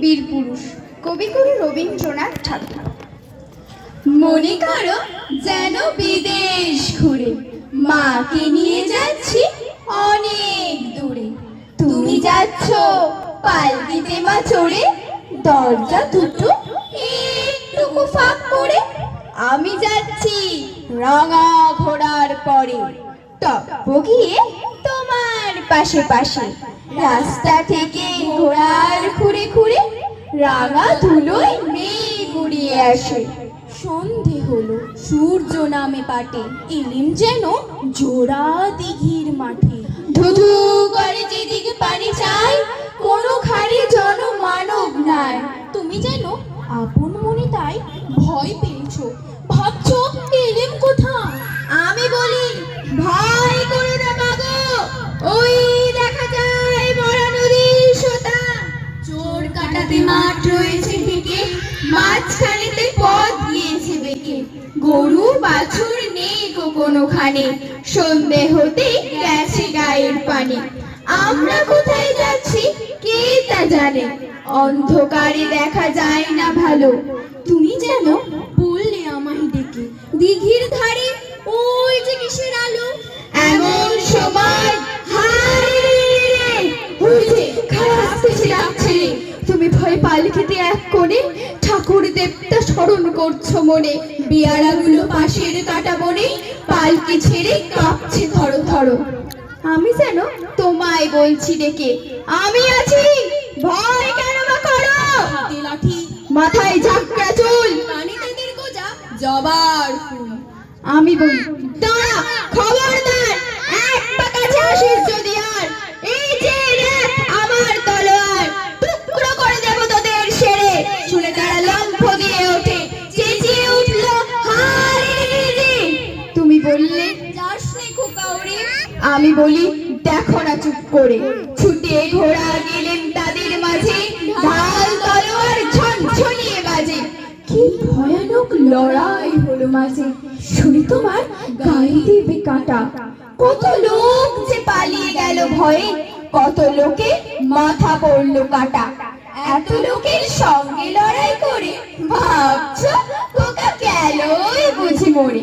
বীর পুরুষ। কবিগুরু রবীন্দ্রনাথ ঠাকুর। মনে করো যেন বিদেশ ঘুরে, মাকে নিয়ে যাচ্ছি অনেক দূরে। তুমি যাচ্ছ পালকিতে মা চড়ে, দরজা দুটো একটুকু ফাঁক করে। আমি যাচ্ছি রঙা ঘোড়ার পরে। টপ্প গিয়ে তোমার পাশে পাশে। রাস্তা থেকে ঘোড়ার খুঁড়ে খুঁড়ে রাঙা ধুলোয় মেঘ উড়িয়ে আসে। সন্ধে হলো, সূর্য নামে পাটে, এলিম যেন জোড়া দিঘির মাঠে। ধুধু করে যেদিকে পানি চাই কোনো খাড়ি জন মানব নাই। তুমি যেন আপন বেঁকে গরু বাছুর নেই গো কোনোখানে। সন্ধে হতে গেছে গায়ের পানি। আমরা কোথায় যাচ্ছি কে তা জানে। অন্ধকারে দেখা যায় না ভালো। তুমি যেন বললে আমায় ডেকে। দিঘির ধারে ওই যে কিসের আলো? এমন সময় হায় রে, ওই যে খারাপ আসতেছে ডাকছে ভয় পালকিতে এক কোণে ঠাকুর দেবতা স্মরণ করছ মনে। বিয়ারাগুলো পাশের কাটা বনে, পালকি ছেড়ে কাঁপছে ধরো ধরো। আমি যেন তোমায় বলছি ডেকে, আমি আছি! ভয় কেন বা করো? মাথায় ঝাঁকড়া চুল জবার আমি বলি বললে, আমি বলি, দেখো না চুপ করে। ছুটে ঘোড়া গেলেন তাদের মাঝে, ঢাল, তলোয়ার ঝনঝনিয়ে বাজে। কি ভয়ানক লড়াই হলো মাঝে। শুনি তোমার গায়ে দেবে কাটা। কত লোক যে পালিয়ে গেল ভয়ে, কত লোকে মাথা পড়ল কাটা। এত লোকের সঙ্গে লড়াই করে, ভাবছ কোকা গেলই বুঝি মরে।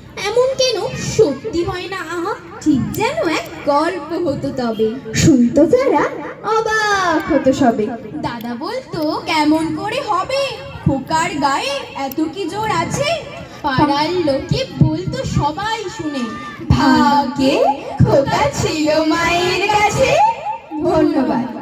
এমন কেন? সত্যি হয় না, আহা। ঠিক যেন এক গল্প হতো তবে। শুনতো যারা, অবাক হতো সবে। দাদা বলতো, কেমন করে হবে? খোকার গায়ে এত কি জোর আছে? পাড়ার লোকে বলতো সবাই শুনে, ভাগ্যে খোকা ছিল মায়ের কাছে। ধন্যবাদ।